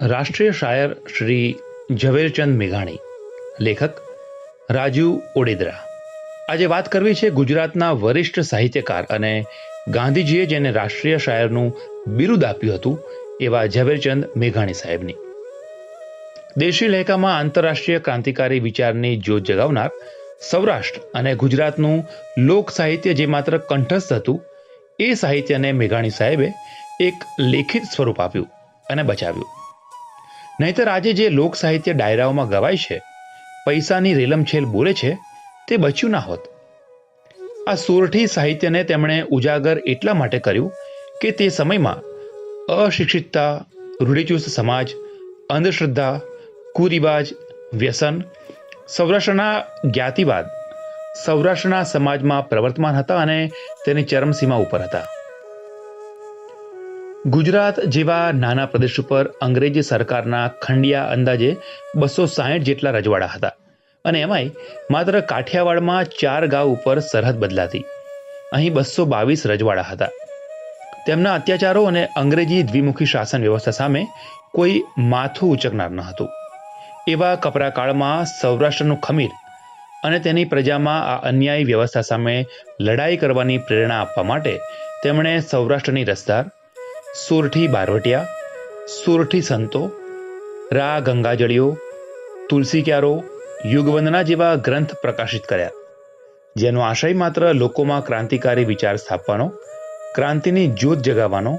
રાષ્ટ્રીય શાયર શ્રી ઝવેરચંદ મેઘાણી, લેખક રાજુ ઓડેદરા. આજે વાત કરવી છે ગુજરાતના વરિષ્ઠ સાહિત્યકાર અને ગાંધીજીએ જેને રાષ્ટ્રીય શાયરનું બિરુદ આપ્યું હતું, એવા ઝવેરચંદ મેઘાણી સાહેબની. દેશી લહેકામાં આંતરરાષ્ટ્રીય ક્રાંતિકારી વિચારની જ્યોત જગાવનાર સૌરાષ્ટ્ર અને ગુજરાતનું લોક સાહિત્ય જે માત્ર કંઠસ્થ હતું, એ સાહિત્યને મેઘાણી સાહેબે એક લેખિત સ્વરૂપ આપ્યું અને બચાવ્યું. નહીતર આજે જે લોક સાહિત્ય ડાયરાઓમાં ગવાય છે, પૈસાની રેલમછેલ બોલે છે, તે બચ્યું ના હોત. આ સોરઠી સાહિત્યને તેમણે ઉજાગર એટલા માટે કર્યું કે તે સમયમાં અશિક્ષિતતા, રૂઢિચુસ્ત સમાજ, અંધશ્રદ્ધા, કુરિવાજ, વ્યસન, સૌરાષ્ટ્રના જ્ઞાતિવાદ, સૌરાષ્ટ્રના સમાજમાં પ્રવર્તમાન હતા અને તેની ચરમસીમા ઉપર હતા. ગુજરાત જેવા નાના પ્રદેશ ઉપર અંગ્રેજી સરકારના ખંડિયા અંદાજે બસો સાહીઠ જેટલા રજવાડા હતા. અને એમાંય માત્ર કાઠિયાવાડમાં ચાર ગાંવ ઉપર સરહદ બદલાતી. અહીં બસો બાવીસ રજવાડા હતા. તેમના અત્યાચારો અને અંગ્રેજી દ્વિમુખી શાસન વ્યવસ્થા સામે કોઈ માથું ઉચકનાર ન હતું. એવા કપરા કાળમાં સૌરાષ્ટ્રનું ખમીર અને તેની પ્રજામાં આ અન્યાયી વ્યવસ્થા સામે લડાઈ કરવાની પ્રેરણા આપવા માટે તેમણે સૌરાષ્ટ્રની રસદાર સુરઠી બારવટિયા, સુરઠી સંતો, રા ગંગાજળીઓ, તુલસી ક્યારો, યુગવંદના જેવા ગ્રંથ પ્રકાશિત કર્યા. જેનો આશય માત્ર લોકોમાં ક્રાંતિકારી વિચાર સ્થાપવાનો, ક્રાંતિની જ્યોત જગાવવાનો,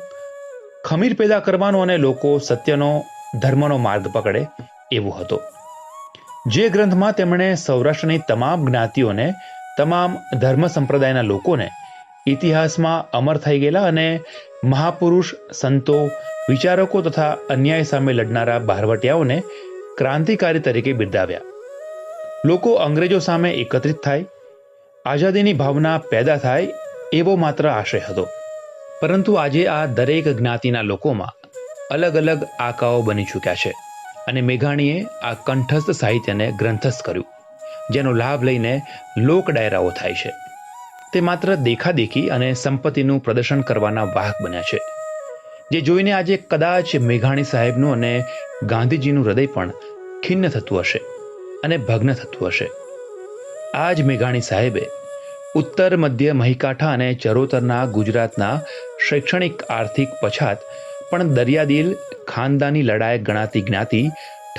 ખમીર પેદા કરવાનો અને લોકો સત્યનો, ધર્મનો માર્ગ પકડે એવો હતો. જે ગ્રંથમાં તેમણે સૌરાષ્ટ્રની તમામ જ્ઞાતિઓને, તમામ ધર્મ સંપ્રદાયના લોકોને ઇતિહાસમાં અમર થઈ ગયેલા અને મહાપુરુષ, સંતો, વિચારકો તથા અન્યાય સામે લડનારા બહારવટિયાઓને ક્રાંતિકારી તરીકે બિરદાવ્યા. લોકો અંગ્રેજો સામે એકત્રિત થાય, આઝાદીની ભાવના પેદા થાય એવો માત્ર આશય હતો. પરંતુ આજે આ દરેક જ્ઞાતિના લોકોમાં અલગ અલગ આકાઓ બની ચૂક્યા છે અને મેઘાણીએ આ કંઠસ્થ સાહિત્યને ગ્રંથસ્થ કર્યું, જેનો લાભ લઈને લોક ડાયરાઓ થાય છે. તે માત્ર દેખાદેખી અને સંપત્તિનું પ્રદર્શન કરવાના વાહક બન્યા છે. જે જોઈને આજે કદાચ મેઘાણી સાહેબનું અને ગાંધીજીનું હૃદય પણ ખિન્ન થતું હશે અને ભગ્ન થતું હશે. આ જ મેઘાણી સાહેબે ઉત્તર મધ્ય મહીકાંઠા અને ચરોતરના ગુજરાતના શૈક્ષણિક આર્થિક પછાત પણ દરિયાદિલ ખાનદાની લડાયક ગણાતી જ્ઞાતિ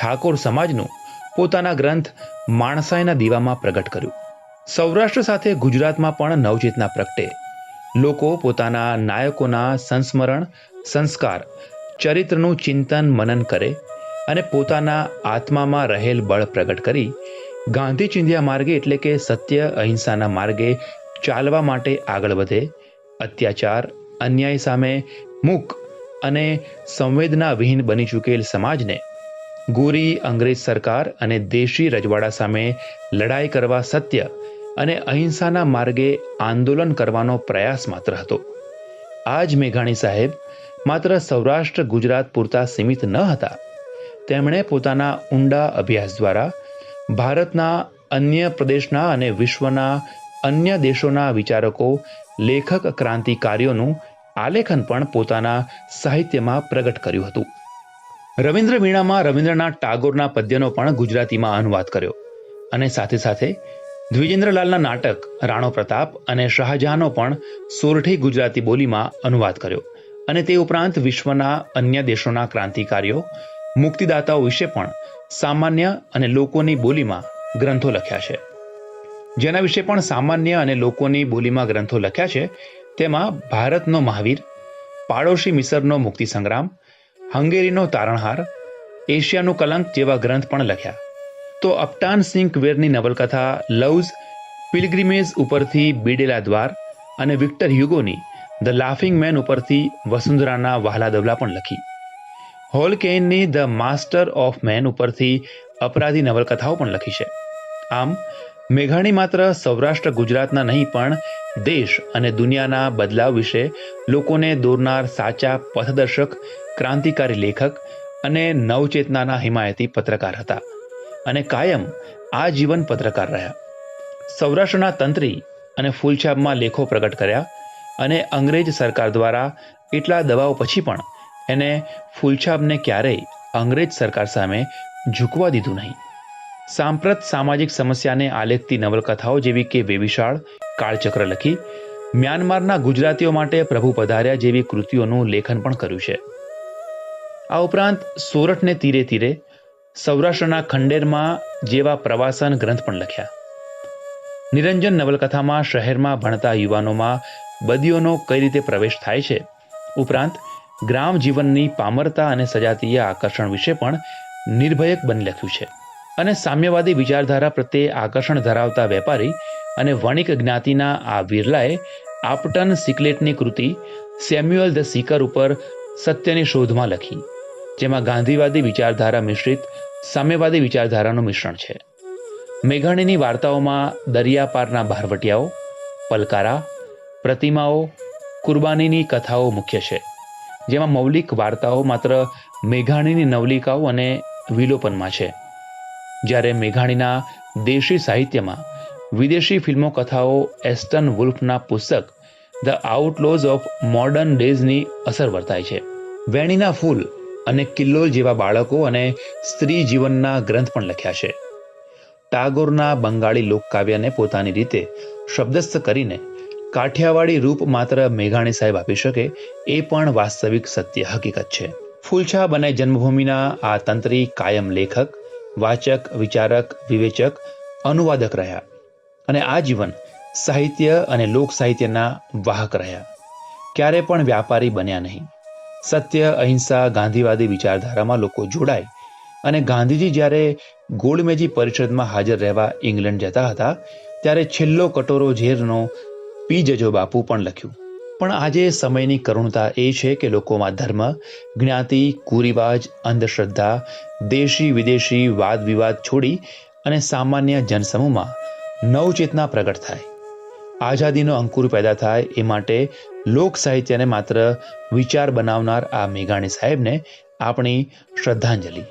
ઠાકોર સમાજનું પોતાના ગ્રંથ માણસાઈના દીવામાં પ્રગટ કર્યું. સૌરાષ્ટ્ર સાથે ગુજરાતમાં પણ નવચેતના પ્રગટે. લોકો પોતાના નાયકોના સંસ્મરણ, સંસ્કાર, ચરિત્રનું ચિંતન, મનન કરે અને પોતાના આત્મામાં રહેલ બળ પ્રગટ કરી ગાંધી ચિંધ્યા માર્ગે એટલે કે સત્ય અહિંસાના માર્ગે ચાલવા માટે આગળ વધે. અત્યાચાર, અન્યાય સામે મૂક અને સંવેદના વિહીન બની ચૂકેલ સમાજને ગોરી, અંગ્રેજ સરકાર અને દેશી રજવાડા સામે લડાઈ કરવા સત્ય અને અહિંસાના માર્ગે આંદોલન કરવાનો પ્રયાસ માત્ર હતો. આ જ મેઘાણી સાહેબ માત્ર સૌરાષ્ટ્ર, ગુજરાત પૂરતા સીમિત ન હતા. તેમણે પોતાના ઊંડા અભ્યાસ દ્વારા ભારતના અન્ય પ્રદેશના અને વિશ્વના અન્ય દેશોના વિચારકો, લેખક ક્રાંતિકારીઓનું આલેખન પણ પોતાના સાહિત્યમાં પ્રગટ કર્યું હતું. રવિન્દ્ર વીણામાં રવિન્દ્રનાથ ટાગોરના પદ્યનો પણ ગુજરાતીમાં અનુવાદ કર્યો. અને સાથે સાથે દ્વિજેન્દ્રલાલના નાટક રાણો પ્રતાપ અને શાહજહાંનો પણ સોરઠી ગુજરાતી બોલીમાં અનુવાદ કર્યો. અને તે ઉપરાંત વિશ્વના અન્ય દેશોના ક્રાંતિકારીઓ, મુક્તિદાતાઓ વિશે પણ સામાન્ય અને લોકોની બોલીમાં ગ્રંથો લખ્યા છે. જેના વિશે પણ સામાન્ય અને લોકોની બોલીમાં ગ્રંથો લખ્યા છે. તેમાં ભારતનો મહાવીર, પાડોશી મિસરનો મુક્તિ સંગ્રામ હંગેરીનો તારણહાર, એશિયાનું કલંક જેવા ગ્રંથ પણ લખ્યા. તો અપટાન સિંહ વેરની નવલકથા, લવ્ઝ પિલગ્રીમેજ ઉપરથી બીડેલા દ્વાર અને વિક્ટર હ્યુગોની ધ લાફિંગ મેન ઉપરથી વસુંધરાના વહાલા દવલા પણ લખી. હોલ કેઇનની ધ માસ્ટર ઓફ મેન ઉપરથી અપરાધી નવલકથાઓ પણ લખી છે. આમ, મેઘાણી માત્ર સૌરાષ્ટ્ર ગુજરાતના નહીં પણ દેશ અને દુનિયાના બદલાવ વિશે લોકોને દોરનાર સાચા પથદર્શક, ક્રાંતિકારી લેખક અને નવચેતનાના હિમાયતી પત્રકાર હતા અને કાયમ આ જીવન પત્રકાર રહ્યા. સૌરાષ્ટ્રના તંત્રી અને ફૂલછાપમાં લેખો પ્રગટ કર્યા અને અંગ્રેજ સરકાર દ્વારા એટલા દબાવ પછી પણ એને ફૂલછાપને ક્યારેય અંગ્રેજ સરકાર સામે ઝૂકવા દીધું નહીં. સાંપ્રત સામાજિક સમસ્યાને આલેખતી નવલકથાઓ જેવી કે વેવિશાળ કાળચક્ર લખી, મ્યાનમારના ગુજરાતીઓ માટે પ્રભુ પધાર્યા જેવી કૃતિઓનું લેખન પણ કર્યું છે. આ ઉપરાંત સોરઠને તીરે તીરે સૌરાષ્ટ્રના ખંડેરમાં જેવા પ્રવાસન ગ્રંથ પણ લખ્યા. નિરંજન નવલકથામાં શહેરમાં ભણતા યુવાનોમાં બદીઓનો કઈ રીતે પ્રવેશ થાય છે? ઉપરાંત ગ્રામ જીવનની પામરતા અને સજાતીય આકર્ષણ વિશે પણ નિર્ભયક બની લખ્યું છે. અને સામ્યવાદી વિચારધારા પ્રત્યે આકર્ષણ ધરાવતા વેપારી અને વણિક જ્ઞાતિના આ વિરલાએ આપટન સિકલેટની કૃતિ સેમ્યુઅલ ધ સીકર ઉપર સત્યની શોધમાં લખી, જેમાં ગાંધીવાદી વિચારધારા મિશ્રિત, સામ્યવાદી વિચારધારાનું મિશ્રણ છે. મેઘાણીની વાર્તાઓમાં દરિયાપારના ભારવટિયાઓ, પલકારા, પ્રતિમાઓ, કુરબાનીની કથાઓ મુખ્ય છે, જેમાં મૌલિક વાર્તાઓ માત્ર મેઘાણીની નવલિકાઓ અને વિલોપનમાં છે. જ્યારે મેઘાણીના દેશી સાહિત્યમાં વિદેશી ફિલ્મો કથાઓ એસ્ટન વુલ્ફના પુસ્તક ધ આઉટલોઝ ઓફ મોડર્ન ડેઝની અસર વર્તાય છે. વેણીના ફૂલ અને કિલ્લોલ જેવા બાળકો અને સ્ત્રી જીવનના ગ્રંથ પણ લખ્યા છે. ટાગોરના બંગાળી લોકકાવ્યને પોતાની રીતે શબ્દસ્થ કરીને કાઠિયાવાડી રૂપ માત્ર મેઘાણી સાહેબ આપી શકે એ પણ વાસ્તવિક સત્ય હકીકત છે. ફૂલછા બને જન્મભૂમિના આ તંત્રી કાયમ લેખક વાચક, વિચારક, વિવેચક, અનુવાદક રહ્યા અને આ જીવન સાહિત્ય અને લોક સાહિત્યના વાહક રહ્યા. ક્યારે પણ વ્યાપારી બન્યા નહીં. સત્ય, અહિંસા, ગાંધીવાદી વિચારધારામાં લોકો જોડાય અને ગાંધીજી જ્યારે ગોળમેજી પરિષદમાં હાજર રહેવા ઇંગ્લેન્ડ જતા હતા, ત્યારે છેલ્લો કટોરો ઝેરનો પી જજો બાપુ પણ લખ્યું. પણ આજે સમયની કરુણતા એ છે કે લોકોમાં ધર્મ, જ્ઞાતિ, કુરિવાજ, અંધશ્રદ્ધા, દેશી વિદેશી વાદ વિવાદ છોડી અને સામાન્ય જનસમૂહમાં નવચેતના પ્રગટ થાય. આઝાદીનો અંકુર પેદા થાય એ માટે લોક સાહિત્યને માત્ર વિચાર બનાવનાર આ મેઘાણી સાહેબને આપણી શ્રદ્ધાંજલિ.